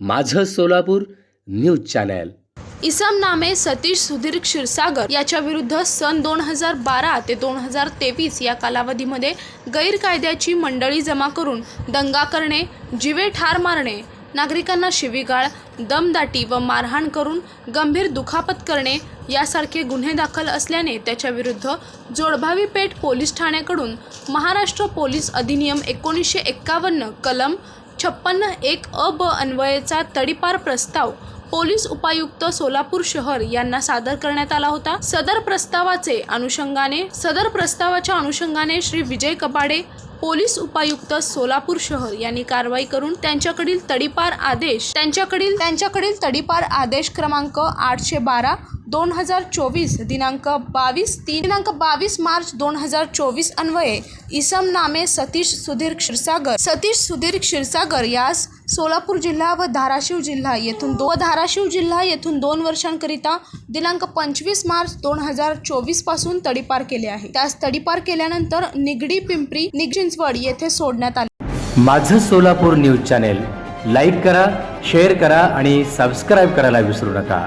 माझं Solapur news channel. इसम नामे सतीश सुधीर क्षीरसागर याच्या विरुद्ध सन दोन हजार बारा ते दोन हजार तेवीस या कालावधीमध्ये गैरकायद्याची मंडळी जमा करून दंगा करणे जिवे ठार मारणे नागरिकांना शिवीगाळ दमदाटी व मारहाण करून गंभीर दुखापत करणे यासारखे गुन्हे दाखल असल्याने त्याच्याविरुद्ध जोडभावी पेठ पोलीस ठाण्याकडून महाराष्ट्र पोलीस अधिनियम एकोणीसशे एक्कावन्न कलम छप्पन्न एक अ ब अन्वयेचा तडीपार प्रस्ताव पोलीस उपायुक्त सोलापूर शहर यांना सादर करण्यात आला होता. सदर प्रस्तावाचे अनुषंगाने सदर प्रस्तावाच्या अनुषंगाने श्री विजय कपाडे पोलीस उपायुक्त सोलापूर शहर यांनी कारवाई करून त्यांच्याकडील तडीपार आदेश त्यांच्याकडील त्यांच्याकडील तडीपार आदेश क्रमांक आठशे बारा दोन हजार चोवीस दिनांक बावीस तीन दिनांक बावीस मार्च दोन हजार चोवीस अन्वये इसम नामे सतीश सुधीर क्षीरसागर. सतीश सुधीर क्षीरसागर यास सोलापूर जिल्हा व धाराशिव जिल्हा येथून दो धाराशिव जिल्हा येथून दोन वर्षांकरिता दिनांक पंचवीस मार्च दोन हजार चोवीसपासून तडीपार केले आहे. त्यास तडीपार केल्यानंतर निगडी पिंपरी निगचिंचवड येथे सोडण्यात आले. माझं सोलापूर न्यूज चॅनेल लाईक करा शेअर करा आणि सबस्क्राईब करायला विसरू नका.